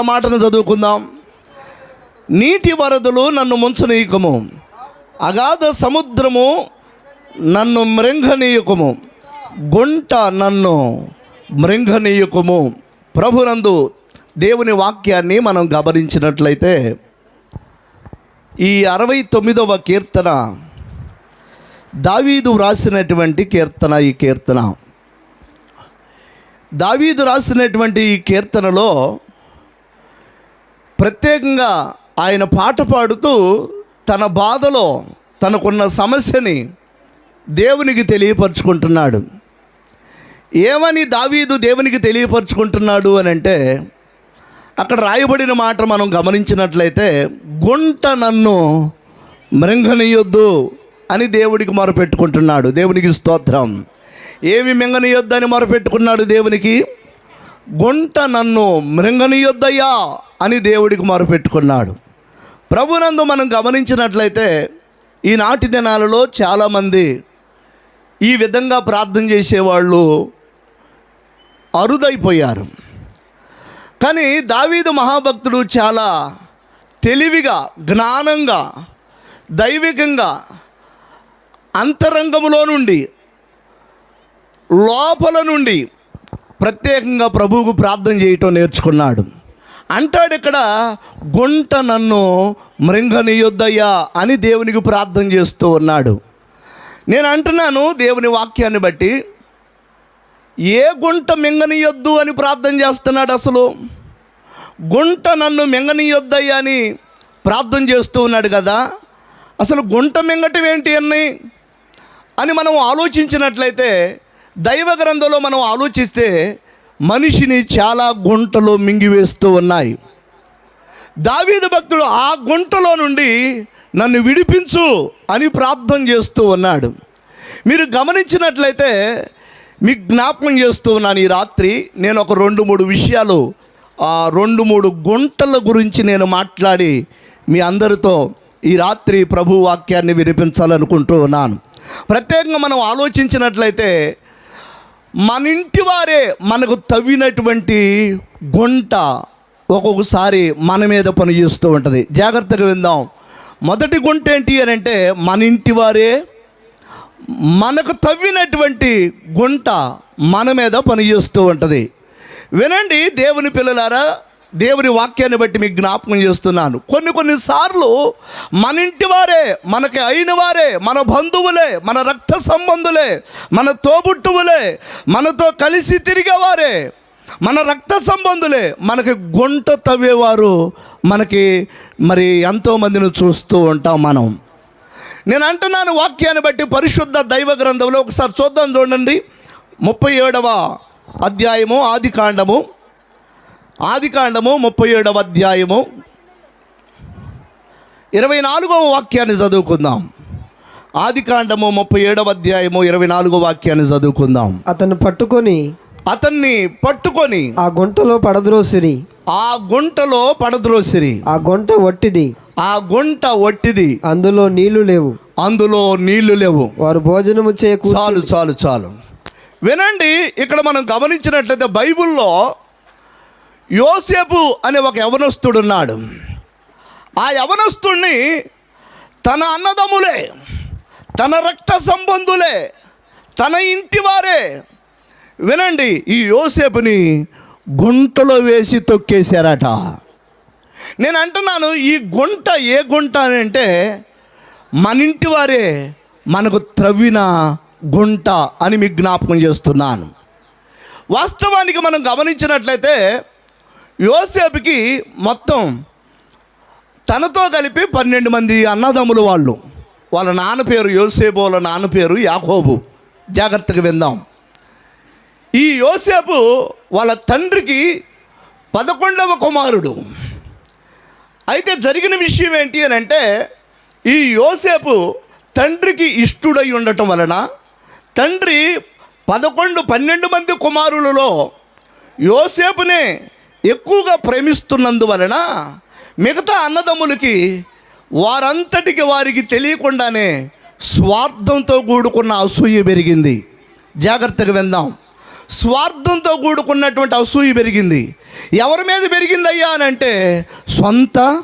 మాటను చదువుకుందాం. నీటి వరదలు నన్ను ముంచనీయకము. అగాధ సముద్రము నన్ను మృంగనీయకము. గుంట నన్ను మృంగనీయకము. ప్రభునందు దేవుని వాక్యాన్ని మనం గమనించినట్లయితే ఈ అరవై తొమ్మిదవ కీర్తన దావీదు వ్రాసినటువంటి కీర్తన ఈ కీర్తన. దావీదు రాసినటువంటి ఈ కీర్తనలో ప్రత్యేకంగా ఆయన పాట పాడుతూ తన బాధలో తనకున్న సమస్యని దేవునికి తెలియపరుచుకుంటున్నాడు. ఏమని దావీదు దేవునికి తెలియపరుచుకుంటున్నాడు అని అంటే అక్కడ రాయబడిన మాట మనం గమనించినట్లయితే గుంట నన్ను మృంగనీయొద్దు అని దేవుడికి మొరపెట్టుకుంటున్నాడు. దేవునికి స్తోత్రం. ఏమి మింగనీయొద్దు అని మొరపెట్టుకున్నాడు దేవునికి? గుంట నన్ను మృంగనీయొద్దయ్యా అని దేవుడికి మొరపెట్టుకున్నాడు ప్రభునందు మనం గమనించినట్లయితే ఈనాటి దినాలలో చాలామంది ఈ విధంగా ప్రార్థన చేసేవాళ్ళు అరుదైపోయారు. కానీ దావీదు మహాభక్తుడు చాలా తెలివిగా జ్ఞానంగా దైవికంగా అంతరంగములో నుండి లోపల నుండి ప్రత్యేకంగా ప్రభువుకు ప్రార్థన చేయటం నేర్చుకున్నాడు. అంటాడు ఇక్కడ గుంట నన్ను మృంగనీయొద్దయ్యా అని దేవునికి ప్రార్థన చేస్తూ ఉన్నాడు. నేను అంటున్నాను దేవుని వాక్యాన్ని బట్టి ఏ గుంట మింగనీయొద్దు అని ప్రార్థన చేస్తున్నాడు అసలు. గుంట నన్ను మింగనీయొద్దయ్యా అని ప్రార్థన చేస్తూ ఉన్నాడు కదా. అసలు గుంట మింగటం ఏంటి అని అని మనం ఆలోచించినట్లయితే దైవ గ్రంథంలో మనం ఆలోచిస్తే మనిషిని చాలా గుంటలు మింగివేస్తూ ఉన్నాయి. దావీదు భక్తుడు ఆ గుంటలో నుండి నన్ను విడిపించు అని ప్రార్థన చేస్తూ ఉన్నాడు. మీరు గమనించినట్లయితే మీకు జ్ఞాపకం చేస్తూ ఉన్నాను ఈ రాత్రి నేను ఒక రెండు మూడు విషయాలు ఆ రెండు మూడు గుంటల గురించి నేను మాట్లాడి మీ అందరితో ఈ రాత్రి ప్రభు వాక్యాన్ని వినిపించాలనుకుంటూ ఉన్నాను. ప్రత్యేకంగా మనం ఆలోచించినట్లయితే మన ఇంటి వారే మనకు తవ్వినటువంటి గుంట ఒక్కొక్కసారి మన మీద పని చేస్తూ ఉంటుంది. జాగ్రత్తగా విందాం. మొదటి గుంట ఏంటి అని అంటే మన ఇంటి వారే మనకు తవ్వినటువంటి గుంట మన మీద పనిచేస్తూ ఉంటుంది. వినండి దేవుని పిల్లలారా దేవుని వాక్యాన్ని బట్టి మీకు జ్ఞాపకం చేస్తున్నాను. కొన్ని కొన్నిసార్లు మన ఇంటి వారే మనకి అయిన వారే మన బంధువులే మన రక్త సంబంధులే మన తోబుట్టువులే మనతో కలిసి తిరిగేవారే మన రక్త సంబంధులే మనకి గుంట తవ్వేవారు మనకి మరి ఎంతోమందిని చూస్తూ ఉంటాం మనం. నేను అంటున్నాను వాక్యాన్ని బట్టి పరిశుద్ధ దైవ గ్రంథంలో ఒకసారి చూద్దాం చూడండి. ముప్పై ఏడవ అధ్యాయము ఆది కాండము. ఆది కాండము ముప్పై ఏడవ అధ్యాయము. ఇరవై నాలుగవ వాక్యాన్ని చదువుకుందాం. ఆది కాండము ముప్పై ఏడవ అధ్యాయము ఇరవై నాలుగవ వాక్యాన్ని చదువుకుందాం. అతను పట్టుకొని అతన్ని పట్టుకొని ఆ గుంటలో పడద్రోసిరి. ఆ గుంటలో పడద్రోసిరి. ఆ గుంట వట్టిది ఆ గుంట ఒట్టిది. అందులో నీళ్ళు లేవు. అందులో నీళ్ళు లేవు. వారు భోజనము చేయకు చాలు చాలు చాలు. వినండి ఇక్కడ మనం గమనించినట్లయితే బైబిల్లో యోసేపు అనే ఒక యవనస్తుడు ఉన్నాడు ఆ యవనస్తుడిని తన అన్నదమ్ములే తన రక్త సంబంధులే తన ఇంటి వారే వినండి ఈ యోసేపుని గుంటలో వేసి తొక్కేశారట. నేను అంటున్నాను ఈ గుంట ఏ గుంట అని అంటే మన ఇంటి వారే మనకు త్రవ్విన గుంట అని మీకు జ్ఞాపకం చేస్తున్నాను. వాస్తవానికి మనం గమనించినట్లయితే యోసేపుకి మొత్తం తనతో కలిపి పన్నెండు మంది అన్నదమ్ములు వాళ్ళు. వాళ్ళ నాన్న పేరు యోసేపు వాళ్ళ నాన్న పేరు యాకోబు. జాగ్రత్తగా విందాం. ఈ యోసేపు వాళ్ళ తండ్రికి పదకొండవ కుమారుడు. అయితే జరిగిన విషయం ఏంటి అని అంటే ఈ యోసేపు తండ్రికి ఇష్టుడై ఉండటం వలన తండ్రి పదకొండు పన్నెండు మంది కుమారులలో యోసేపునే ఎక్కువగా ప్రేమిస్తున్నందువలన మిగతా అన్నదమ్ములకి వారంతటికి వారికి తెలియకుండానే స్వార్థంతో కూడుకున్న అసూయ పెరిగింది. జాగ్రత్తగా విందాం. స్వార్థంతో కూడుకున్నటువంటి అసూయ పెరిగింది. ఎవరి మీద పెరిగిందయ్యా అని అంటే సొంత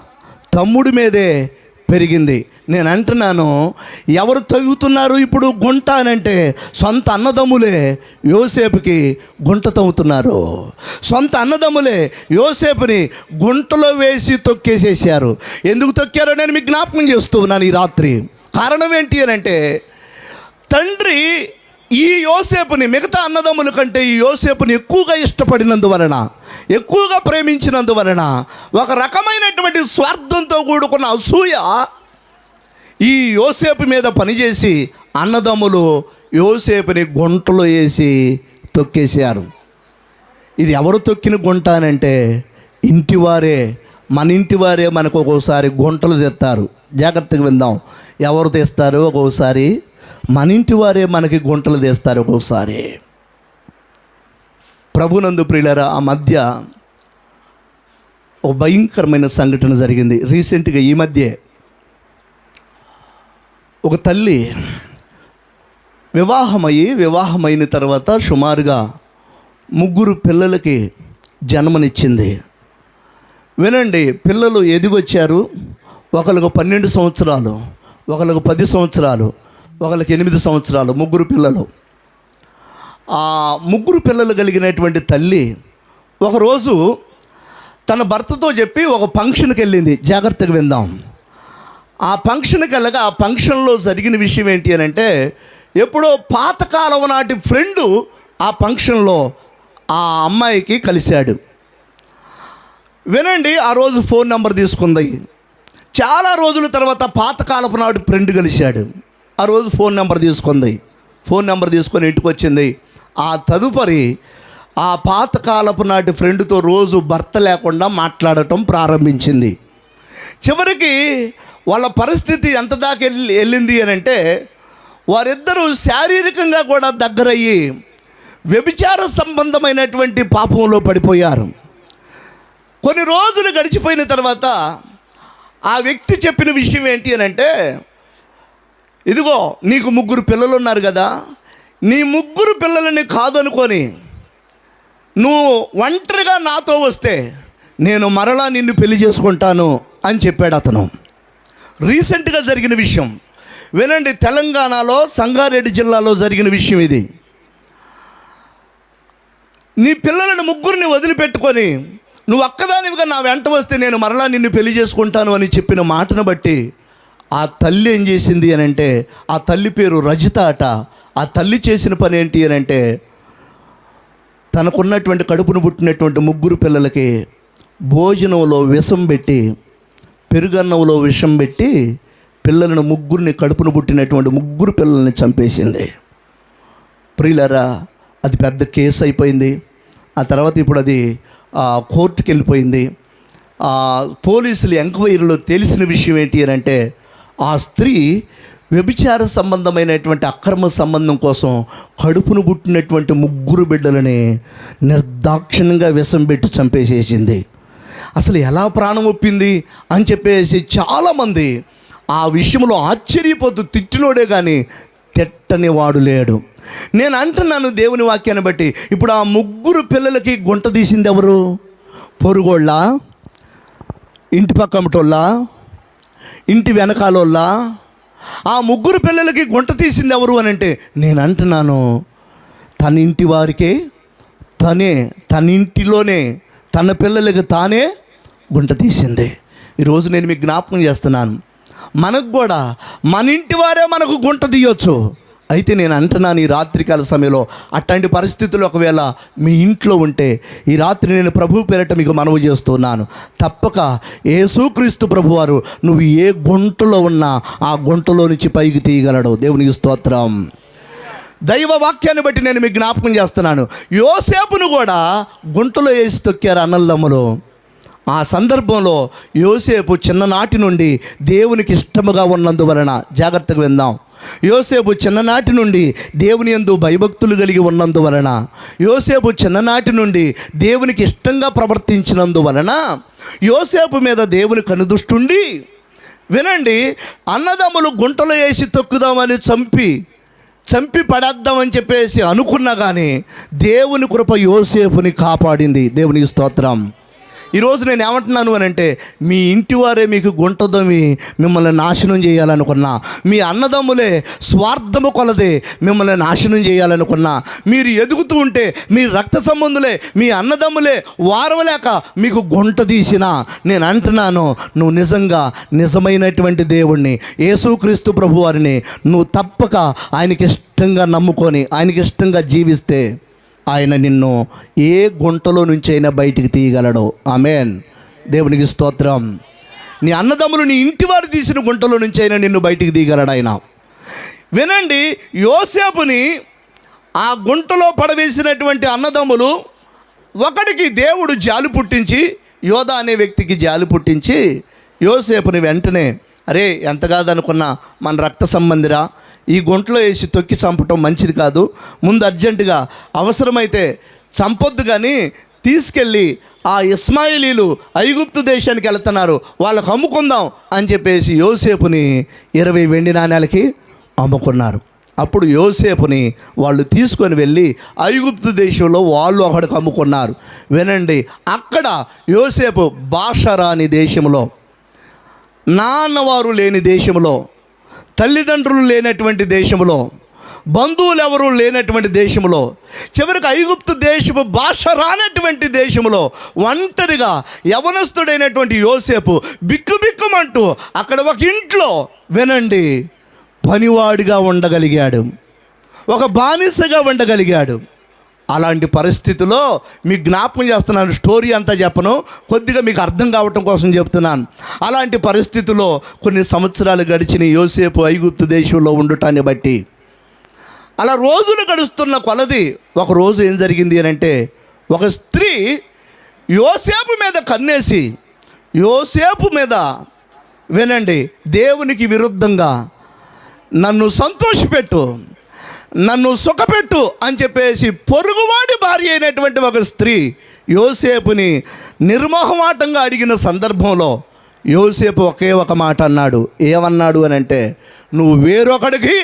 తమ్ముడి మీదే పెరిగింది. నేను అంటున్నాను ఎవరు తవ్వుతున్నారు ఇప్పుడు గుంట అని అంటే సొంత అన్నదమ్ములే యోసేపుకి గుంట తవ్వుతున్నారు. సొంత అన్నదమ్ములే యోసేపుని గుంటలో వేసి తొక్కేసేసారు ఎందుకు తొక్కారో నేను మీకు జ్ఞాపకం చేస్తూ ఉన్నాను ఈ రాత్రి. కారణం ఏంటి అని అంటే తండ్రి ఈ యోసేపుని మిగతా అన్నదమ్ముల కంటే ఈ యోసేపుని ఎక్కువగా ఇష్టపడినందువలన ఎక్కువగా ప్రేమించినందువలన ఒక రకమైనటువంటి స్వార్థంతో కూడుకున్న అసూయ ఈ యోసేపు మీద పనిచేసి అన్నదమ్ములు యోసేపుని గుంటలో వేసి తొక్కేశారు. ఇది ఎవరు తొక్కిన గుంట అంటే ఇంటివారే మన ఇంటి వారే మనకు ఒక్కోసారి గుంటలు తెస్తారు. జాగ్రత్తగా విందాం. ఎవరు తెస్తారు ఒక్కోసారి? మన ఇంటి వారే మనకి గుంటలు తెస్తారు ఒక్కోసారి. ప్రభునందు ప్రియులరా ఆ మధ్య ఒక భయంకరమైన సంఘటన జరిగింది. రీసెంట్గా ఈ మధ్యే ఒక తల్లి వివాహమయ్యి వివాహమైన తర్వాత సుమారుగా ముగ్గురు పిల్లలకి జన్మనిచ్చింది. వినండి పిల్లలు ఎదిగొచ్చారు. ఒకరికి పన్నెండు సంవత్సరాలు ఒకరికి పది సంవత్సరాలు ఒకరికి ఎనిమిది సంవత్సరాలు ముగ్గురు పిల్లలు. ఆ ముగ్గురు పిల్లలు కలిగినటువంటి తల్లి ఒకరోజు తన భర్తతో చెప్పి ఒక ఫంక్షన్కి వెళ్ళింది జాగ్రత్తగా విందాం. ఆ ఫంక్షన్ కలగా ఆ ఫంక్షన్లో జరిగిన విషయం ఏంటి అని అంటే ఎప్పుడో పాతకాలం నాటి ఫ్రెండు ఆ ఫంక్షన్లో ఆ అమ్మాయికి కలిశాడు. వినండి ఆ రోజు ఫోన్ నెంబర్ తీసుకుంది. చాలా రోజుల తర్వాత పాతకాలపు నాడు ఫ్రెండ్ కలిశాడు. ఆ రోజు ఫోన్ నెంబర్ తీసుకుంది. ఫోన్ నెంబర్ తీసుకొని ఇంటికి వచ్చింది. ఆ తదుపరి ఆ పాతకాలపు నాటి ఫ్రెండ్తో రోజు భర్త లేకుండా మాట్లాడటం ప్రారంభించింది. చివరికి వాళ్ళ పరిస్థితి ఎంత దాకా వెళ్ళి వెళ్ళింది అని అంటే వారిద్దరూ శారీరకంగా కూడా దగ్గరయ్యి వ్యభిచార సంబంధమైనటువంటి పాపంలో పడిపోయారు. కొన్ని రోజులు గడిచిపోయిన తర్వాత ఆ వ్యక్తి చెప్పిన విషయం ఏంటి అని అంటే ఇదిగో నీకు ముగ్గురు పిల్లలు ఉన్నారు కదా నీ ముగ్గురు పిల్లలని కాదనుకొని నువ్వు ఒంటరిగా నాతో వస్తే నేను మరలా నిన్ను పెళ్ళి చేసుకుంటాను అని చెప్పాడు అతను. రీసెంట్గా జరిగిన విషయం. వినండి తెలంగాణలో సంగారెడ్డి జిల్లాలో జరిగిన విషయం ఇది. నీ పిల్లలను ముగ్గురిని వదిలిపెట్టుకొని నువ్వు అక్కదానివిగా నా వెంట వస్తే నేను మరలా నిన్ను పెళ్ళి చేసుకుంటాను అని చెప్పిన మాటను బట్టి ఆ తల్లి ఏం చేసింది అని అంటే ఆ తల్లి పేరు రజిత అట. ఆ తల్లి చేసిన పని ఏంటి అని అంటే తనకున్నటువంటి కడుపును పుట్టినటువంటి ముగ్గురు పిల్లలకి భోజనంలో విషం పెట్టి పెరుగన్నంలో విషం పెట్టి పిల్లలను ముగ్గురిని కడుపును పుట్టినటువంటి ముగ్గురు పిల్లల్ని చంపేసింది. ప్రియులరా అది పెద్ద కేసు అయిపోయింది. ఆ తర్వాత ఇప్పుడు అది కోర్టుకి వెళ్ళిపోయింది పోలీసులు ఎంక్వైరీలో తెలిసిన విషయం ఏంటి అని అంటే ఆ స్త్రీ వ్యభిచార సంబంధమైనటువంటి అక్రమ సంబంధం కోసం కడుపును పుట్టినటువంటి ముగ్గురు బిడ్డలని నిర్దాక్షిణ్యంగా విషం పెట్టి చంపేసేసింది. అసలు ఎలా ప్రాణం ఒప్పింది అని చెప్పేసి చాలామంది ఆ విషయంలో ఆశ్చర్యపోతూ తిట్టినోడే కానీ తిట్టని వాడు లేడు. నేను అంటున్నాను దేవుని వాక్యాన్ని బట్టి ఇప్పుడు ఆ ముగ్గురు పిల్లలకి గుంట తీసింది ఎవరు? పొరుగోళ్ళ? ఇంటి పక్కమటోళ్ళ ఇంటి వెనకాలోళ్ళ? ఆ ముగ్గురు పిల్లలకి గుంట తీసింది ఎవరు అని అంటే నేను అంటున్నాను తన ఇంటి వారికే తనే తన ఇంటిలోనే తన పిల్లలకి తానే గుంట తీసింది. ఈరోజు నేను మీకు జ్ఞాపకం చేస్తున్నాను. మనకు కూడా మన ఇంటి వారే మనకు గుంట తీయొచ్చు. అయితే నేను అంటున్నాను ఈ రాత్రికాల సమయంలో అట్లాంటి పరిస్థితులు ఒకవేళ మీ ఇంట్లో ఉంటే ఈ రాత్రి నేను ప్రభు పేరట మీకు మనవి చేస్తున్నాను. తప్పక యేసుక్రీస్తు ప్రభువారు నువ్వు ఏ గుంటలో ఉన్నా ఆ గుంటలో నుంచి పైకి తీయగలడు. దేవునికి స్తోత్రం. దైవ వాక్యాన్ని బట్టి నేను మీకు జ్ఞాపకం చేస్తున్నాను. యోసేపును కూడా గుంటలో వేసి తొక్కారు అన్నల్లమ్మలో ఆ సందర్భంలో యోసేపు చిన్ననాటి నుండి దేవునికి ఇష్టముగా ఉన్నందువలన జాగ్రత్తగా విందాం. యోసేపు చిన్ననాటి నుండి దేవుని యందు భయభక్తులు కలిగి ఉన్నందువలన యోసేపు చిన్ననాటి నుండి దేవునికి ఇష్టంగా ప్రవర్తించినందువలన యోసేపు మీద దేవుని కనుదృష్టుండి వినండి అన్నదమ్ములు గుంటలో వేసి తొక్కుదామని చంపి చంపి పడేద్దామని చెప్పేసి అనుకున్నా కానీ దేవుని కృప యోసేపుని కాపాడింది. దేవునికి స్తోత్రం. ఈరోజు నేను ఏమంటున్నాను అని అంటే మీ ఇంటి వారే మీకు గుంటదమి మిమ్మల్ని నాశనం చేయాలనుకున్నా మీ అన్నదమ్ములే స్వార్థము కొలదే మిమ్మల్ని నాశనం చేయాలనుకున్నా మీరు ఎదుగుతూ ఉంటే మీ రక్త సంబంధులే మీ అన్నదమ్ములే వారవలేక మీకు గుంట తీసినా నేను అంటున్నాను నువ్వు నిజంగా నిజమైనటువంటి దేవుణ్ణి యేసుక్రీస్తు ప్రభువారిని నువ్వు తప్పక ఆయనకి ఇష్టంగా నమ్ముకొని ఆయనకి ఇష్టంగా జీవిస్తే ఆయన నిన్ను ఏ గుంటలో నుంచి అయినా బయటికి తీయగలడు. ఆమెన్. దేవునికి స్తోత్రం. నీ అన్నదమ్ములు నీ ఇంటివారు తీసిన గుంటలో నుంచి అయినా నిన్ను బయటికి తీయగలడు ఆయన. వినండి యోసేపుని ఆ గుంటలో పడవేసినటువంటి అన్నదమ్ములు ఒకడికి దేవుడు జాలి పుట్టించి యోధ అనే వ్యక్తికి జాలి పుట్టించి యోసేపుని వెంటనే అరే ఎంత కాదనుకున్నా? మన రక్త సంబంధిరా? ఈ గుంటలో వేసి తొక్కి చంపటం మంచిది కాదు. ముందు అర్జెంటుగా అవసరమైతే చంపొద్దు కానీ తీసుకెళ్ళి ఆ ఇస్మాయిలీలు ఐగుప్తు దేశానికి వెళ్తున్నారు. వాళ్ళకు అమ్ముకుందాం అని చెప్పేసి యోసేపుని ఇరవై వెండి నాణ్యాలకి అమ్ముకున్నారు. అప్పుడు యోసేపుని వాళ్ళు తీసుకొని వెళ్ళి ఐగుప్తు దేశంలో వాళ్ళు అక్కడికి అమ్ముకున్నారు. వినండి అక్కడ యోసేపు భాష రాని దేశంలో నాన్నవారు లేని దేశంలో తల్లిదండ్రులు లేనటువంటి దేశంలో బంధువులు ఎవరు లేనటువంటి దేశంలో చివరికి ఐగుప్తు దేశపు భాష రానటువంటి దేశంలో ఒంటరిగా యవనస్తుడైనటువంటి యోసేపు బిక్కుబిక్కుమంటూ అక్కడ ఒక ఇంట్లో వినండి పనివాడిగా ఉండగలిగాడు. ఒక బానిసగా ఉండగలిగాడు. అలాంటి పరిస్థితిలో మీకు జ్ఞాపకం చేస్తున్నాను స్టోరీ అంతా చెప్పను కొద్దిగా మీకు అర్థం కావటం కోసం చెప్తున్నాను. అలాంటి పరిస్థితిలో కొన్ని సంవత్సరాలు గడిచిన యోసేపు ఐగుప్తు దేశంలో ఉండటాన్ని బట్టి అలా రోజులు గడుస్తున్న కొలది ఒక రోజు ఏం జరిగింది అని అంటే ఒక స్త్రీ యోసేపు మీద కన్నేసి యోసేపు మీద వినండి దేవునికి విరుద్ధంగా నన్ను సంతోషపెట్టు. నన్ను సుఖపెట్టు అని చెప్పేసి పొరుగువాడి భార్య అయినటువంటి ఒక స్త్రీ యోసేపుని నిర్మోహమాటంగా అడిగిన సందర్భంలో యోసేపు ఒకే ఒక మాట అన్నాడు. ఏమన్నాడు అని అంటే నువ్వు వేరొకడికి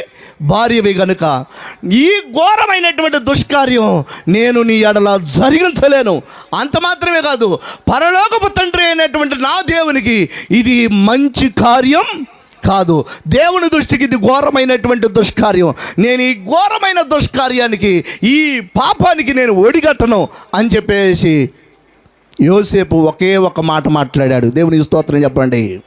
భార్యవి గనుక ఈ ఘోరమైనటువంటి దుష్కార్యం నేను నీ ఎడల జరిగించలేను. అంత మాత్రమే కాదు పరలోకపు తండ్రి అయినటువంటి నా దేవునికి ఇది మంచి కార్యం కాదు. దేవుని దృష్టికి ఇది ఘోరమైనటువంటి దుష్కార్యం. నేను ఈ ఘోరమైన దుష్కార్యానికి ఈ పాపానికి నేను ఒడిగట్టను అని చెప్పేసి యోసేపు ఒకే ఒక మాట మాట్లాడాడు. దేవుని స్తోత్రం చెప్పండి.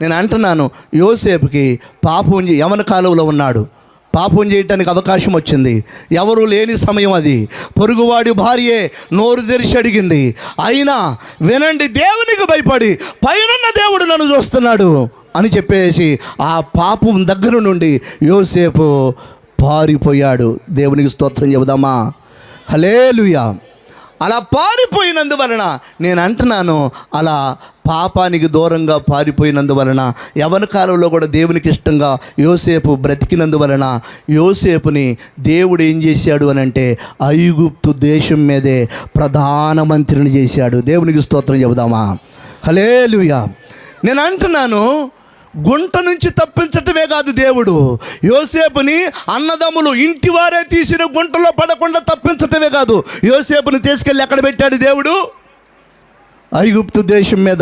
నేను అంటున్నాను యోసేపుకి పాపం యవన కాలువలో ఉన్నాడు. పాపం చేయటానికి అవకాశం వచ్చింది. ఎవరు లేని సమయం అది. పొరుగువాడి భార్యే నోరు తెరిచి అడిగింది. అయినా వినండి దేవునికి భయపడి పైనున్న దేవుడు నన్ను చూస్తున్నాడు అని చెప్పేసి ఆ పాపం దగ్గర నుండి యోసేపు పారిపోయాడు. దేవునికి స్తోత్రం చెబుదామా? హలేలుయా అలా పారిపోయినందువలన నేను అంటున్నాను అలా పాపానికి దూరంగా పారిపోయినందువలన యవన కాలంలో కూడా దేవునికి ఇష్టంగా యోసేపు బ్రతికినందువలన యోసేపుని దేవుడు ఏం చేశాడు అని అంటే ఐగుప్తు దేశం మీదే ప్రధానమంత్రిని చేశాడు. దేవునికి స్తోత్రం చెబుదామా? హలేలుయా నేను అంటున్నాను గుంట నుంచి తప్పించటమే కాదు దేవుడు. యోసేపుని అన్నదమ్ములు ఇంటి వారే తీసిన గుంటలో పడకుండా తప్పించటమే కాదు. యోసేపుని తీసుకెళ్ళి ఎక్కడ పెట్టాడు దేవుడు? ఐగుప్తు దేశం మీద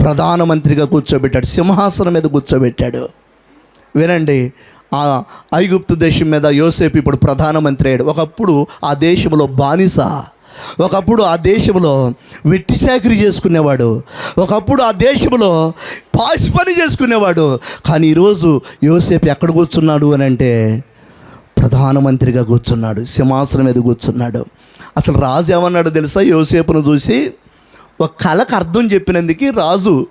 ప్రధానమంత్రిగా కూర్చోబెట్టాడు. సింహాసనం మీద కూర్చోబెట్టాడు. వినండి ఆ ఐగుప్తు దేశం మీద యోసేపు ఇప్పుడు ప్రధానమంత్రి అయ్యాడు. ఒకప్పుడు ఆ దేశంలో బానిస ఒకప్పుడు ఆ దేశంలో వెట్టి సేకరి చేసుకునేవాడు. ఒకప్పుడు ఆ దేశంలో పాసి పని చేసుకునేవాడు. కానీ ఈరోజు యోసేపు ఎక్కడ కూర్చున్నాడు అని అంటే ప్రధానమంత్రిగా కూర్చున్నాడు సింహాసనం మీద కూర్చున్నాడు. అసలు రాజు ఏమన్నాడు తెలుసా? యోసేపును చూసి ఒక కళకు అర్థం చెప్పినందుకు రాజు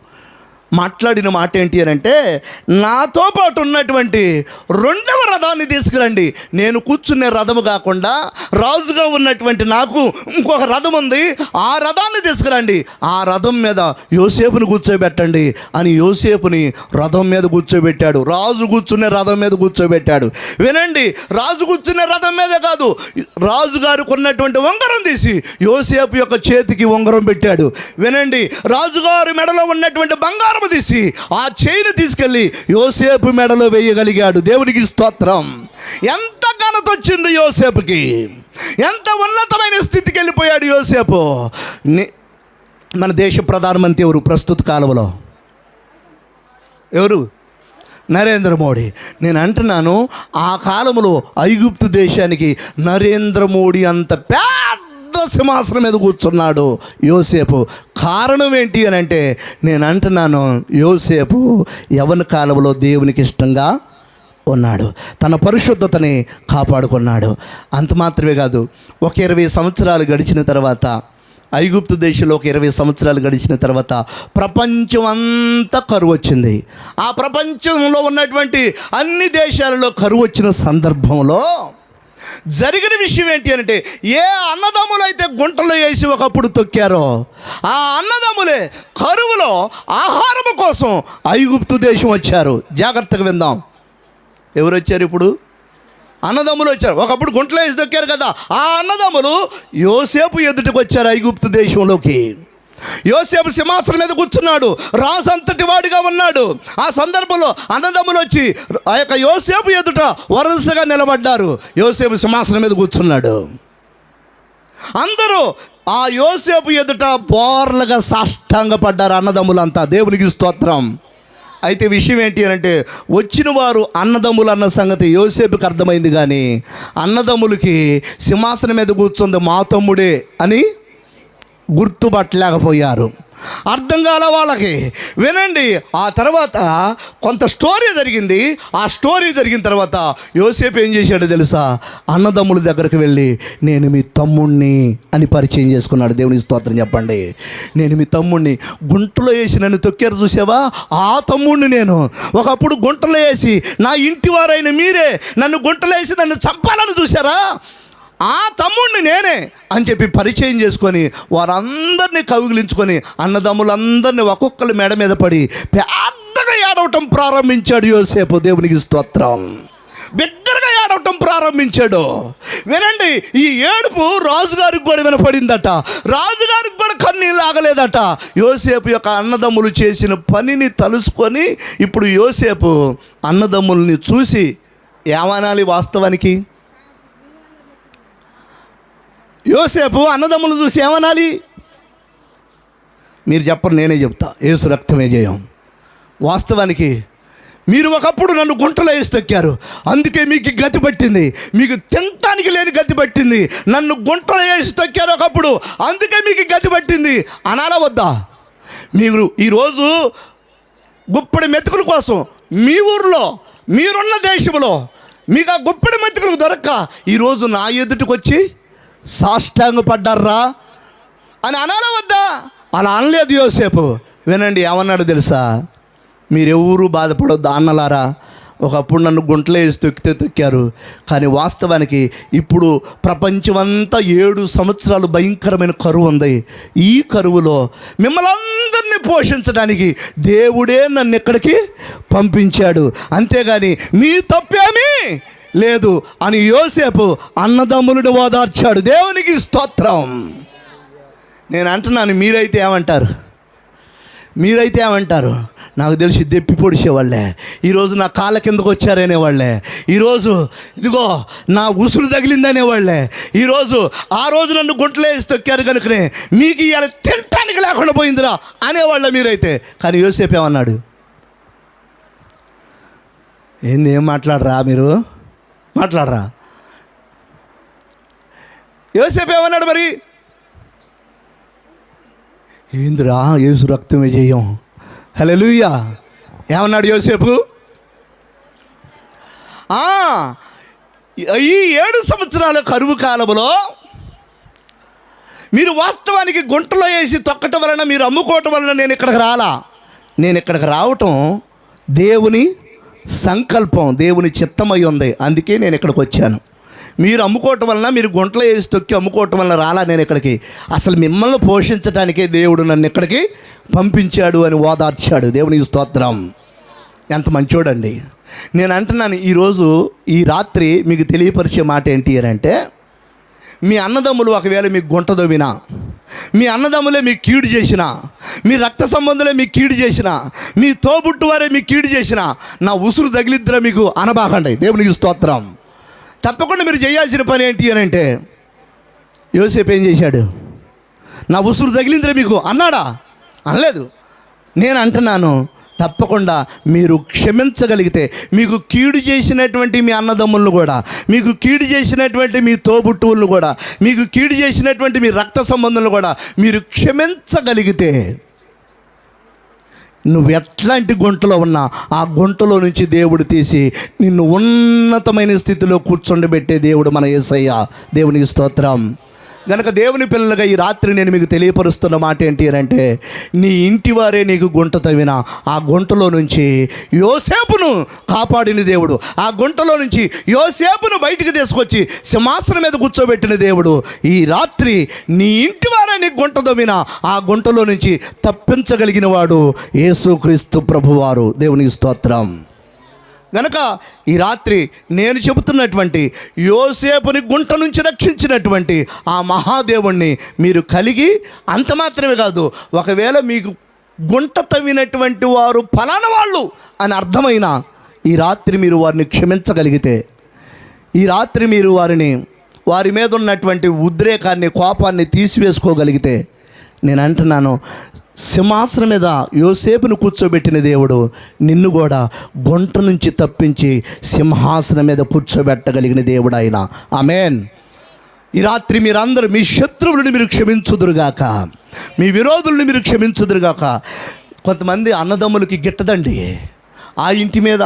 మాట్లాడిన మాట ఏంటి అని అంటే నాతో పాటు ఉన్నటువంటి రెండవ రథాన్ని తీసుకురండి. నేను కూర్చునే రథము కాకుండా రాజుగా ఉన్నటువంటి నాకు ఇంకొక రథం ఉంది. ఆ రథాన్ని తీసుకురండి. ఆ రథం మీద యోసేపుని కూర్చోబెట్టండి అని యోసేపుని రథం మీద కూర్చోబెట్టాడు. రాజు కూర్చునే రథం మీద కూర్చోబెట్టాడు. వినండి రాజు కూర్చునే రథం మీదే కాదు. రాజుగారికి ఉన్నటువంటి ఉంగరం తీసి యోసేపు యొక్క చేతికి ఉంగరం పెట్టాడు. వినండి రాజుగారి మెడలో ఉన్నటువంటి బంగారం తీసి ఆ చేయిని తీసుకెళ్ళి యోసేపు మెడలో వేయగలిగాడు. దేవునికి స్తోత్రం. ఎంత ఘనత వచ్చింది యోసేపుకి? ఎంత ఉన్నతమైన స్థితికి వెళ్ళిపోయాడు యోసేపు? మన దేశ ప్రధానమంత్రి ఎవరు? ప్రస్తుత కాలంలో. ఎవరు? నరేంద్ర మోడీ. నేను అంటున్నాను ఆ కాలంలో ఐగుప్తు దేశానికి నరేంద్ర మోడీ అంత పెద్ద సింహాసనం మీద కూర్చున్నాడు యోసేపు. కారణం ఏంటి అని అంటే నేను అంటున్నాను యోసేపు యవన కాలంలో దేవునికి ఇష్టంగా ఉన్నాడు. తన పరిశుద్ధతని కాపాడుకున్నాడు. అంత మాత్రమే కాదు ఒక ఇరవై సంవత్సరాలు గడిచిన తర్వాత ఐగుప్తు దేశంలో ఒక ఇరవై సంవత్సరాలు గడిచిన తర్వాత ప్రపంచం అంతా కరువు వచ్చింది. ఆ ప్రపంచంలో ఉన్నటువంటి అన్ని దేశాలలో కరువు వచ్చిన సందర్భంలో జరిగిన విషయం ఏంటి అంటే ఏ అన్నదమ్ములు అయితే గుంటలో వేసి ఒకప్పుడు తొక్కారో ఆ అన్నదమ్ములే కరువులో ఆహారం కోసం ఐగుప్తు దేశం వచ్చారు. జాగ్రత్తగా విందాం. ఎవరు వచ్చారు ఇప్పుడు? అన్నదమ్ములు వచ్చారు. ఒకప్పుడు గుంటలు వేసి తొక్కారు కదా. ఆ అన్నదమ్ములు యోసేపు ఎదుటికి వచ్చారు ఐగుప్తు దేశంలోకి. యోసేపు సింహాసనం మీద కూర్చున్నాడు. రాజంతటి వాడిగా ఉన్నాడు. ఆ సందర్భంలో అన్నదమ్ములు వచ్చి ఆ యొక్క యోసేపు ఎదుట వరుసగా నిలబడ్డారు. యోసేపు సింహాసనం మీద కూర్చున్నాడు. అందరూ ఆ యోసేపు ఎదుట బోర్లుగా సాష్టాంగపడ్డారు అన్నదమ్ములంతా. దేవునికి స్తోత్రం. అయితే విషయం ఏంటి అంటే వచ్చిన వారు అన్నదమ్ములు అన్న సంగతి యోసేపుకి అర్థమైంది కానీ అన్నదమ్ములకి సింహాసనం మీద కూర్చుంది మా తమ్ముడే అని గుర్తుపట్టలేకపోయారు. అర్థం కాల వాళ్ళకి. వినండి ఆ తర్వాత కొంత స్టోరీ జరిగింది. ఆ స్టోరీ జరిగిన తర్వాత యోసేపు ఏం చేశాడో తెలుసా? అన్నదమ్ముల దగ్గరికి వెళ్ళి నేను మీ తమ్ముణ్ణి అని పరిచయం చేసుకున్నాడు. దేవుని స్తోత్రం చెప్పండి. నేను మీ తమ్ముణ్ణి. గుంటలో వేసి నన్ను తొక్కారు చూసావా? ఆ తమ్ముణ్ణి నేను ఒకప్పుడు గుంటలో వేసి నా ఇంటి వారైన మీరే నన్ను గుంటలో వేసి నన్ను చంపాలని చూసారా ఆ తమ్ముడిని నేనే అని చెప్పి పరిచయం చేసుకొని వారందరినీ కవిగిలించుకొని అన్నదమ్ములందరినీ ఒక్కొక్కరి మెడ మీద పడి పెద్దగా ఏడవటం ప్రారంభించాడు యోసేపు. దేవునికి స్తోత్రం. బిగ్గరగా ఏడవటం ప్రారంభించాడు. వినండి ఈ ఏడుపు రాజుగారికి కూడా వినపడిందట. రాజుగారికి కూడా కన్నీళ్ళు ఆగలేదట యోసేపు యొక్క అన్నదమ్ములు చేసిన పనిని తలుసుకొని ఇప్పుడు యోసేపు అన్నదమ్ముల్ని చూసి ఏమనాలి వాస్తవానికి? యోసేపు అన్నదమ్ములు చూసి ఏమనాలి? మీరు చెప్పరు నేనే చెప్తా. ఏసు రక్తమే జయం. వాస్తవానికి మీరు ఒకప్పుడు నన్ను గుంటలో వేసి తొక్కారు. అందుకే మీకు గతి పట్టింది. మీకు తినటానికి లేని గతి పట్టింది. నన్ను గుంటలో వేసి తొక్కారు ఒకప్పుడు. అందుకే మీకు గతి పట్టింది. అనాలా వద్దా? మీరు ఈరోజు గుప్పడి మెతుకుల కోసం మీ ఊర్లో మీరున్న దేశంలో మీకు ఆ గుప్పెడి మెతుకులకు దొరక్క. ఈరోజు నా ఎదుటికి వచ్చి సాష్టాంగ పడ్డారా? అని అనాల వద్దా. అలా అనలేదు యోసేపు. వినండి ఏమన్నాడు తెలుసా? మీరెవరూ బాధపడొద్దు అన్నలారా. ఒకప్పుడు నన్ను గుంటలో వేసి తొక్కితే తొక్కారు. కానీ వాస్తవానికి ఇప్పుడు ప్రపంచమంతా ఏడు సంవత్సరాలు భయంకరమైన కరువు ఉంది. ఈ కరువులో మిమ్మల్ని అందరినీ పోషించడానికి దేవుడే నన్ను ఇక్కడికి పంపించాడు. అంతేగాని మీ తప్పేమీ లేదు అని యోసేపు అన్నదమ్ములను ఓదార్చాడు. దేవునికి స్తోత్రం. నేను అంటున్నాను మీరైతే ఏమంటారు? మీరైతే ఏమంటారు? నాకు తెలిసి దెప్పి పొడిచేవాళ్ళే ఈరోజు నా కాళ్ళ కిందకు వచ్చారనేవాళ్ళే ఈరోజు ఇదిగో నా ఉసురు తగిలిందనేవాళ్ళే ఈరోజు ఆ రోజు నన్ను గుంటలో తొక్కారు కనుకనే మీకు ఇవాళ తినటానికి లేకుండా పోయిందిరా అనేవాళ్ళ మీరైతే. కానీ యోసేపు ఏమన్నాడు? ఏంది ఏం మాట్లాడరా మీరు? మాట్లాడరా? యోసేపు ఏమన్నాడు మరి? ఏందిరా యేసు రక్తమే చేయం హల్లెలూయా. ఏమన్నాడు యోసేపు? ఈ ఏడు సంవత్సరాల కరువు కాలంలో మీరు వాస్తవానికి గుంటలో వేసి తొక్కటం వలన మీరు అమ్ముకోవటం వలన నేను ఇక్కడికి రాలా? నేను ఇక్కడికి రావటం దేవుని సంకల్పం దేవుని చిత్తమై ఉంది. అందుకే నేను ఇక్కడికి వచ్చాను. మీరు అమ్ముకోవటం వలన మీరు గుంటలు వేసి తొక్కి అమ్ముకోవటం వలన రాలా నేను ఇక్కడికి. అసలు మిమ్మల్ని పోషించడానికే దేవుడు నన్ను ఇక్కడికి పంపించాడు అని ఓదార్చాడు. దేవుని స్తోత్రం. ఎంత మంచోడండి. నేను అంటున్నాను ఈరోజు ఈ రాత్రి మీకు తెలియపరిచే మాట ఏంటి అని అంటే మీ అన్నదమ్ములు ఒకవేళ మీకు గుంట దవ్వినా మీ అన్నదమ్ములే మీకు కీడు చేసిన మీ రక్త సంబంధులే మీకు కీడు చేసిన మీ తోబుట్టు వారే మీకు కీడు చేసిన నా ఉసురు తగిలిద్దరా మీకు అనబాకండి. దేవునికి స్తోత్రం. తప్పకుండా మీరు చేయాల్సిన పని ఏంటి అని అంటే యోసేపు ఏం చేశాడు? నా ఉసురు తగిలిందిరా మీకు అన్నాడా? అనలేదు. నేను అంటున్నాను తప్పకుండా మీరు క్షమించగలిగితే మీకు కీడు చేసినటువంటి మీ అన్నదమ్ములను కూడా మీకు కీడు చేసినటువంటి మీ తోబుట్టువులను కూడా మీకు కీడు చేసినటువంటి మీ రక్త సంబంధులను కూడా మీరు క్షమించగలిగితే నువ్వు ఎట్లాంటి గుంటలో ఉన్నా ఆ గుంటలో నుంచి దేవుడు తీసి నిన్ను ఉన్నతమైన స్థితిలో కూర్చుండబెట్టే దేవుడు మన యేసయ్య దేవునికి స్తోత్రం. గనక దేవుని పిల్లలుగా ఈ రాత్రి నేను మీకు తెలియపరుస్తున్న మాట ఏంటి అంటే నీ ఇంటి వారే నీకు గుంట తవ్విన. ఆ గుంటలో నుంచి యోసేపును కాపాడిన దేవుడు. ఆ గుంటలో నుంచి యోసేపును బయటికి తీసుకొచ్చి సింహాసనం మీద కూర్చోబెట్టిన దేవుడు. ఈ రాత్రి నీ ఇంటి వారే నీకు గుంట తవ్విన. ఆ గుంటలో నుంచి తప్పించగలిగిన వాడు యేసుక్రీస్తు ప్రభువారు. దేవునికి స్తోత్రం. గనక ఈ రాత్రి నేను చెబుతున్నటువంటి యోసేపుని గుంట నుంచి రక్షించినటువంటి ఆ మహాదేవుణ్ణి మీరు కలిగి అంత మాత్రమే కాదు ఒకవేళ మీకు గుంట తవ్వినటువంటి వారు ఫలానా వాళ్ళు అని అర్థమైన ఈ రాత్రి మీరు వారిని క్షమించగలిగితే ఈ రాత్రి మీరు వారిని వారి మీద ఉన్నటువంటి ఉద్రేకాన్ని కోపాన్ని తీసివేసుకోగలిగితే నేను అంటున్నాను సింహాసనం మీద యోసేపును కూర్చోబెట్టిన దేవుడు నిన్ను కూడా గుంట నుంచి తప్పించి సింహాసనం మీద కూర్చోబెట్టగలిగిన దేవుడు ఆయన. ఆమెన్. ఈ రాత్రి మీరందరూ మీ శత్రువులను మీరు క్షమించుదురుగాక. మీ విరోధులను మీరు క్షమించుదురుగాక. కొంతమంది అన్నదమ్ములకి గిట్టదండి. ఆ ఇంటి మీద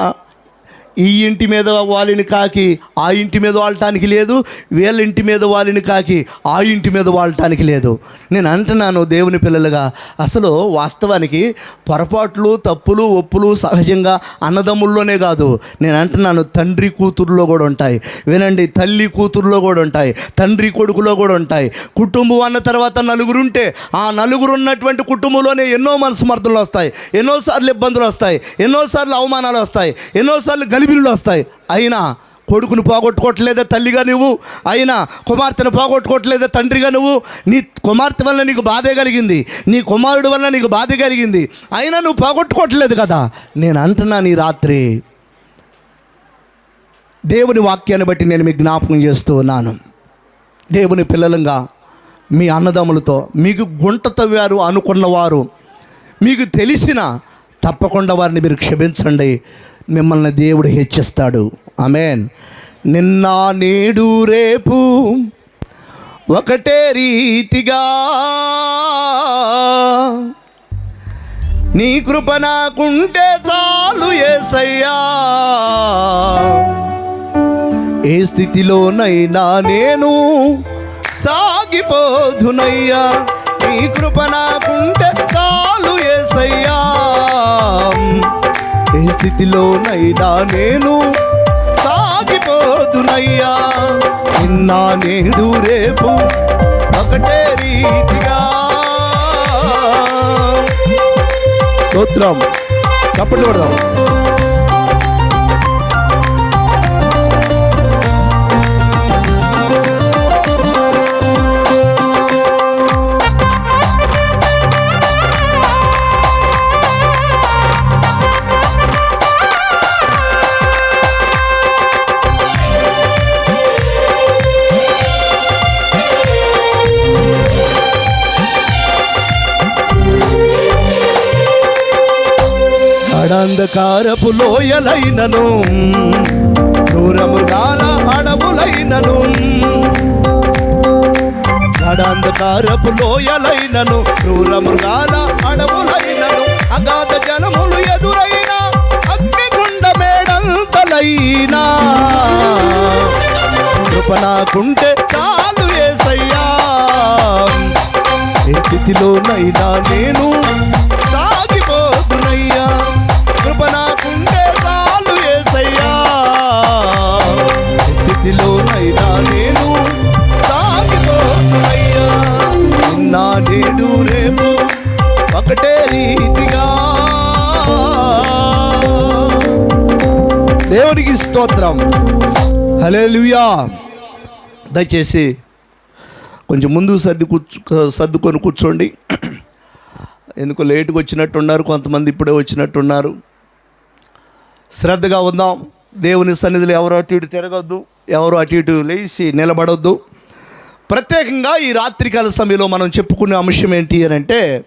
ఈ ఇంటి మీద వాళ్ళని కాకి ఆ ఇంటి మీద వాడటానికి లేదు వీళ్ళ ఇంటి మీద వాళ్ళని కాకి ఆ ఇంటి మీద వాడటానికి లేదు. నేను అంటున్నాను దేవుని పిల్లలుగా అసలు వాస్తవానికి పొరపాట్లు తప్పులు ఒప్పులు సహజంగా అన్నదమ్ముల్లోనే కాదు. నేను అంటున్నాను తండ్రి కూతురులో కూడా ఉంటాయి. వినండి తల్లి కూతురులో కూడా ఉంటాయి. తండ్రి కొడుకులో కూడా ఉంటాయి. కుటుంబం అన్న తర్వాత నలుగురు ఉంటే ఆ నలుగురు ఉన్నటువంటి కుటుంబంలోనే ఎన్నో మనస్మర్థలు వస్తాయి ఎన్నోసార్లు ఇబ్బందులు వస్తాయి ఎన్నోసార్లు అవమానాలు వస్తాయి ఎన్నోసార్లు గలిబిలు వస్తాయి. అయినా కొడుకును పోగొట్టుకోవట్లేదా తల్లిగా నువ్వు. అయినా కుమార్తెను పోగొట్టుకోవట్లేదా తండ్రిగా నువ్వు. నీ కుమార్తె వల్ల నీకు బాధే కలిగింది. నీ కుమారుడు వల్ల నీకు బాధ కలిగింది. అయినా నువ్వు పోగొట్టుకోవట్లేదు కదా. నేను అంటున్నాను ఈ రాత్రి. దేవుని వాక్యాన్ని బట్టి నేను మీకు జ్ఞాపకం చేస్తూ ఉన్నాను. దేవుని పిల్లలంగా మీ అన్నదమ్ములతో మీకు గుంట తవ్వారు అనుకున్నవారు మీకు తెలిసిన తప్పకుండా వారిని మీరు క్షమించండి. మిమ్మల్ని దేవుడు హెచ్చిస్తాడు. ఆమెన్. నిన్న నేడు రేపు ఒకటే రీతిగా నీ కృప నాకుంటే చాలు ఏసయ్యా. ఏ స్థితిలోనైనా నేను సాగిపోదునయ్యా. నీ కృప నాకుంటే చాలు ఏసయ్యా. ఏ స్థితిలోనైనా నేను సాగిపోదునయ్యా నిన్న నేడు రేపు ఒకటే రీతిగా. స్తోత్రం. చప్పట్లు పడదాం అడంధకారపు లోయలైనను దూర మృగాల అడవులైనను. అడంధకారపు లోయలైనను దూర మృగాల అడవులైనను. అగాధ జలములు ఎదురైన అగ్నిగుండ మేడంతలైనా. కృప నాకుంటే చాలు ఏసయ్యా. ఏ స్థితిలోనైనా నేను కృప చాలు ఏసయ్యా. స్థితిలోనైనా నేను సాగిపోతున్నయ్యా. నిన్న నేడు రేపు ఒకటే రీతిగా. దేవునికి స్తోత్రం. హల్లెలూయా. దయచేసి కొంచెం ముందుకు సర్ది కూర్చు సర్దుకొని కూర్చోండి. ఎందుకో లేటుగా వచ్చినట్టున్నారు కొంతమంది ఇప్పుడే వచ్చినట్టున్నారు. శ్రద్ధగా ఉందాం. దేవుని సన్నిధిలో ఎవరు అటు ఇటు తిరగొద్దు ఎవరు అటు ఇటు లేచి నిలబడొద్దు. ప్రత్యేకంగా ఈ రాత్రికాల సమయంలో మనం చెప్పుకునే అంశం ఏంటి అని అంటే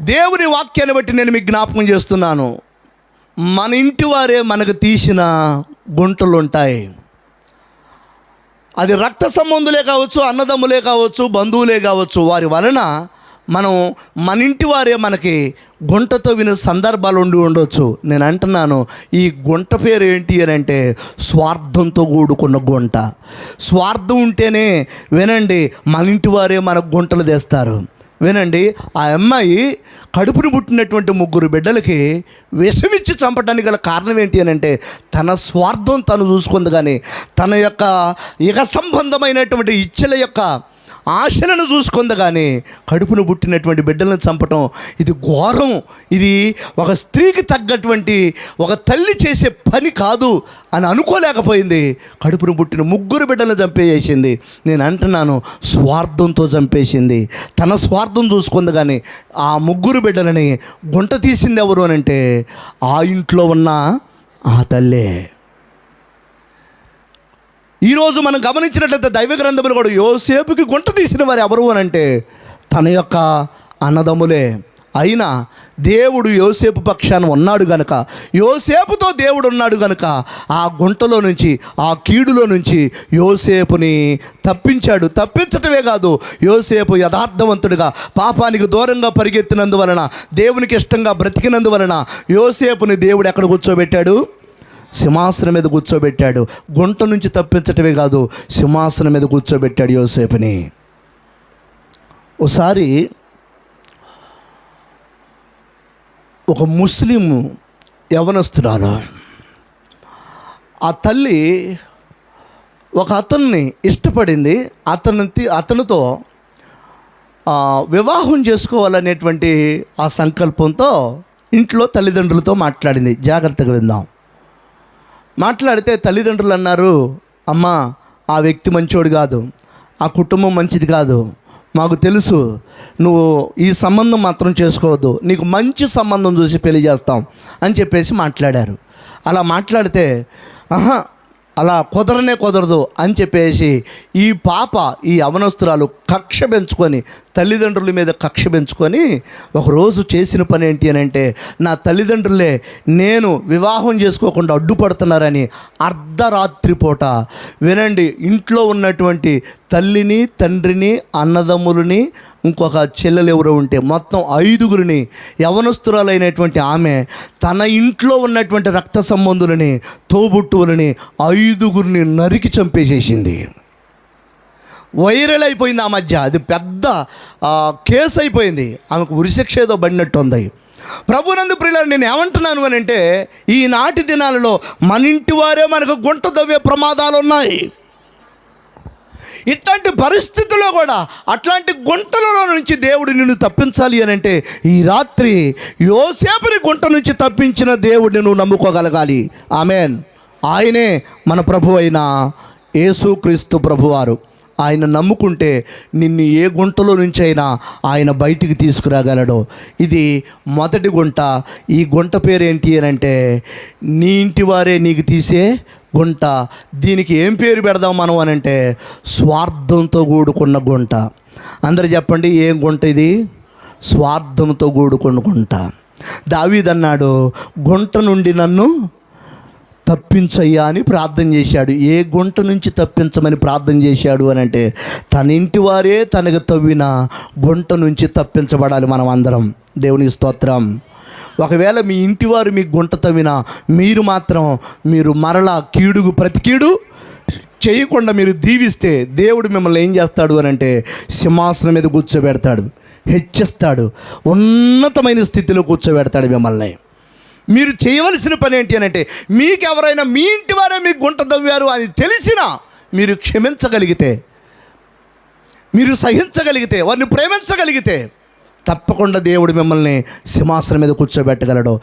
దేవుని వాక్యాన్ని బట్టి నేను మీకు జ్ఞాపకం చేస్తున్నాను. మన ఇంటి వారే మనకు తీసిన గుంటలు ఉంటాయి. అది రక్త సంబంధులే కావచ్చు అన్నదమ్ములే కావచ్చు బంధువులే కావచ్చు వారి వలన మనం మన ఇంటి వారే మనకి గుంటతో వినే సందర్భాలు ఉండి ఉండొచ్చు. నేను అంటున్నాను ఈ గుంట పేరు ఏంటి అని అంటే స్వార్థంతో కూడుకున్న గుంట. స్వార్థం ఉంటేనే వినండి మన ఇంటి వారే మనకు గుంటలు తెస్తారు. వినండి ఆ అమ్మాయి కడుపును పుట్టినటువంటి ముగ్గురు బిడ్డలకి విషమిచ్చి చంపడానికి గల కారణం ఏంటి అని అంటే తన స్వార్థం తను చూసుకుంది కానీ తన యొక్క ఇక సంబంధమైనటువంటి ఇచ్చల యొక్క ఆశలను చూసుకుంది కానీ కడుపును పుట్టినటువంటి బిడ్డలను చంపటం ఇది ఘోరం. ఇది ఒక స్త్రీకి తగ్గటువంటి ఒక తల్లి చేసే పని కాదు అని అనుకోలేకపోయింది. కడుపును పుట్టిన ముగ్గురు బిడ్డలను చంపేసేసింది. నేను అంటున్నాను స్వార్థంతో చంపేసింది. తన స్వార్థం చూసుకుంది కానీ ఆ ముగ్గురు బిడ్డలని గుంట తీసింది ఎవరు అని అంటే ఆ ఇంట్లో ఉన్న ఆ తల్లే. ఈరోజు మనం గమనించినట్లయితే దైవ గ్రంథములు కూడా యోసేపుకి గుంట తీసిన వారు ఎవరు అని అంటే తన యొక్క అన్నదమ్ములే. అయినా దేవుడు యోసేపు పక్షాన ఉన్నాడు గనుక యోసేపుతో దేవుడు ఉన్నాడు గనుక ఆ గుంటలో నుంచి ఆ కీడులో నుంచి యోసేపుని తప్పించాడు. తప్పించటమే కాదు యోసేపు యథార్థవంతుడిగా పాపానికి దూరంగా పరిగెత్తినందువలన దేవునికి ఇష్టంగా బ్రతికినందువలన యోసేపుని దేవుడు ఎక్కడ కూర్చోబెట్టాడు? సింహాసనం మీద కూర్చోబెట్టాడు. గుంట నుంచి తప్పించటమే కాదు సింహాసనం మీద కూర్చోబెట్టాడు యోసేపుని. ఒకసారి ఒక ముస్లిం యవనస్తురాలు ఆ తల్లి ఒక అతన్ని ఇష్టపడింది. అతని అతనితో వివాహం చేసుకోవాలనేటువంటి ఆ సంకల్పంతో ఇంట్లో తల్లిదండ్రులతో మాట్లాడింది. జాగ్రత్తగా విందాం. మాట్లాడితే తల్లిదండ్రులు అన్నారు అమ్మా ఆ వ్యక్తి మంచోడు కాదు ఆ కుటుంబం మంచిది కాదు. మాకు తెలుసు నువ్వు ఈ సంబంధం మాత్రం చేసుకోవద్దు నీకు మంచి సంబంధం చూసి పెళ్ళి చేస్తాం అని చెప్పేసి మాట్లాడారు. అలా మాట్లాడితే ఆహా అలా కుదరనే కుదరదు అని చెప్పేసి ఈ పాప ఈ అవనస్తురాలు కక్ష పెంచుకొని తల్లిదండ్రుల మీద కక్ష పెంచుకొని ఒకరోజు చేసిన పని ఏంటి అని అంటే నా తల్లిదండ్రులే నేను వివాహం చేసుకోకుండా అడ్డుపడుతున్నారని అర్ధరాత్రి పూట వినండి. ఇంట్లో ఉన్నటువంటి తల్లిని తండ్రిని అన్నదమ్ములని ఇంకొక చెల్లెలు ఎవరో ఉంటే మొత్తం ఐదుగురిని యవనస్తురాలైనటువంటి ఆమె తన ఇంట్లో ఉన్నటువంటి రక్త సంబంధులని తోబుట్టువులని ఐదుగురిని నరికి చంపేసేసింది. వైరల్ అయిపోయింది ఆ మధ్య. అది పెద్ద కేసు అయిపోయింది. ఆమెకు ఉరిశిక్ష ఏదో పడినట్టు ఉంది. ప్రభునందు ప్రియులు నేను ఏమంటున్నాను అని అంటే ఈనాటి దినాలలో మన ఇంటి వారే మనకు గుంట దవ్వే ప్రమాదాలు ఉన్నాయి. ఇట్లాంటి పరిస్థితుల్లో కూడా అట్లాంటి గుంటలలో నుంచి దేవుడు నిన్ను తప్పించాలి అని అంటే ఈ రాత్రి యోసేపుని గుంట నుంచి తప్పించిన దేవుడిని నువ్వు నమ్ముకోగలగాలి. ఆమెన్. ఆయనే మన ప్రభు అయిన యేసుక్రీస్తు ప్రభువారు. ఆయన నమ్ముకుంటే నిన్ను ఏ గుంటలో నుంచి అయినా ఆయన బయటికి తీసుకురాగలడు. ఇది మొదటి గుంట. ఈ గుంట పేరు ఏంటి అని అంటే నీ ఇంటి వారే నీకు తీసే గుంట. దీనికి ఏం పేరు పెడదాం మనం అని అంటే స్వార్థంతో కూడుకున్న గుంట. అందరు చెప్పండి ఏం గుంట ఇది? స్వార్థంతో కూడుకున్న గుంట. దావీదన్నాడు గుంట నుండి నన్ను తప్పించయ్యా అని ప్రార్థన చేశాడు. ఏ గుంట నుంచి తప్పించమని ప్రార్థన చేశాడు అని అంటే తన ఇంటి వారే తనకు తవ్విన గుంట నుంచి తప్పించబడాలి మనం అందరం. దేవుని స్తోత్రం. ఒకవేళ మీ ఇంటివారు మీ గుంట తవ్వినా మీరు మాత్రం మీరు మరలా కీడుగు ప్రతి కీడు చేయకుండా మీరు దీవిస్తే దేవుడు మిమ్మల్ని ఏం చేస్తాడు అని అంటే సింహాసనం మీద కూర్చోబెడతాడు. హెచ్చిస్తాడు. ఉన్నతమైన స్థితిలో కూర్చోబెడతాడు మిమ్మల్ని. మీరు చేయవలసిన పని ఏంటి అని అంటే మీకు ఎవరైనా మీ ఇంటి వారే మీకు గుంట దవ్వారు అని తెలిసినా మీరు క్షమించగలిగితే మీరు సహించగలిగితే వారిని ప్రేమించగలిగితే తప్పకుండా దేవుడు మిమ్మల్ని సింహాసనం మీద కూర్చోబెట్టగలడు.